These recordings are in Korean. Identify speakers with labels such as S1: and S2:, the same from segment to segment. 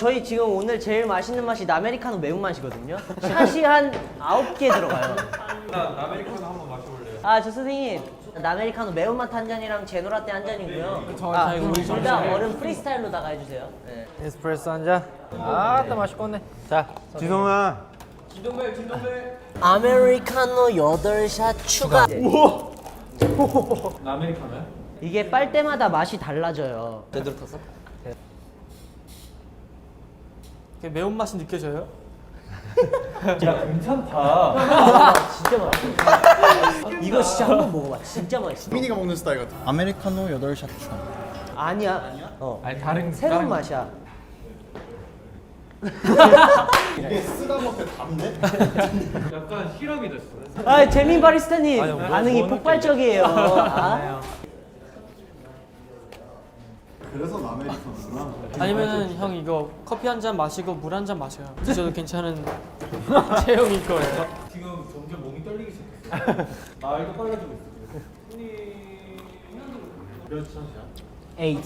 S1: 저희 지금 오늘 제일 맛있는 맛이 나메리카노 매운맛이거든요. 샷이 한 9개 들어가요.
S2: 나 아메리카노 한번 마셔볼래요?
S1: 아, 저 선생님. 나메리카노 매운맛 한 잔이랑 제노라떼 한 잔이고요.
S3: 저-
S1: 아,
S3: 저 이거 우리
S1: 둘다 얼음 프리스타일로다가 해주세요. 네.
S3: 에스프레소 한 잔. 아따 맛있겠네. 자,
S4: 지성아
S2: 진동벨 진동벨
S1: 아메리카노 8샷 추가.
S2: 아메리카노야?
S1: 이게 빨 때마다 맛이 달라져요.
S3: 제대로 탔어? 매운 맛이 느껴져요?
S2: 야 괜찮다
S1: 아, 진짜 맛있어. 이거 진짜 한 번 먹어봐. 진짜 맛있어.
S4: 민이가 먹는 스타일 같아 아메리카노 8샷 추가
S1: 아니야. 어.
S2: 아니 다른
S1: 새로운 맛이야.
S4: 이게 쓰다 먹게 담네?
S2: 약간 실험이 됐어
S1: 아, 재민 바리스타님
S2: 아니, 뭐-
S1: 반응이
S2: 뭐
S1: 폭발적이에요. 아?
S4: 그래서 아메리카노구나
S3: 아니면 형 이거 커피 한 잔 마시고 물 한 잔 마셔요. 드셔도 괜찮은 체형일 거예요.
S2: 지금 점점 몸이 떨리기 시작했어 말도 빨라지고 있어 몇 샷이야?
S1: 8.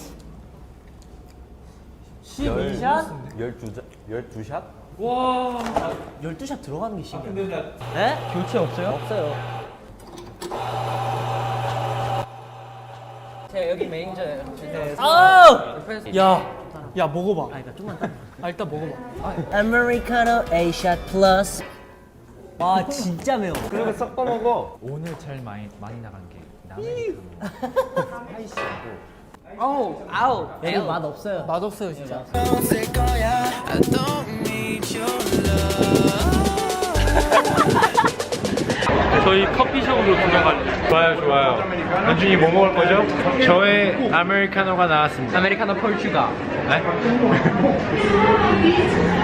S1: 12샷?
S5: 12자, 12샷?
S2: 와
S1: 12샷 들어가는 게 신기해.
S2: 근데 나
S1: 네?
S3: 교체 없어요?
S1: 없어요.
S3: 제가 여기 매니저예요.
S1: 아우!
S3: 야, 야 먹어봐.
S1: 아, 이거 좀만 딱.
S3: 아 일단 먹어봐.
S1: 아메리카노 A샷 플러스. 와, 진짜 매워.
S5: 그리고 섞어 먹어.
S6: 오늘 제일 많이 많이 나간 게 나메리카노
S3: 아우, 아우.
S1: 여기 맛 없어요.
S3: 맛없어요 진짜.
S2: 저희 커피숍으로 들어갈래요 좋아요 좋아요 연준이 뭐 먹을 거죠? 저의 아메리카노가 나왔습니다
S3: 아메리카노 폴추가.
S2: 네?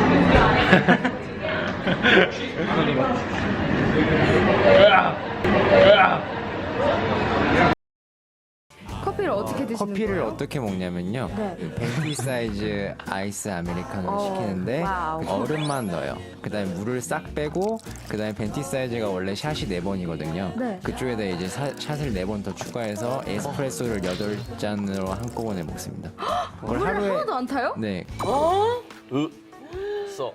S7: 커피를 어떻게 드시는
S6: 커피를
S7: 거예요?
S6: 어떻게 먹냐면요
S7: 네.
S6: 그 벤티 사이즈 아이스 아메리카노를
S7: 어,
S6: 시키는데
S7: 와우.
S6: 얼음만 넣어요 그 다음에 물을 싹 빼고 그 다음에 벤티 사이즈가 원래 샷이 4번이거든요
S7: 네.
S6: 그쪽에다 이제 사- 샷을 4번 더 추가해서 에스프레소를 8잔으로 한꺼번에 먹습니다 그걸
S7: 물을 하나도 안 타요?
S6: 네
S5: 으, 써.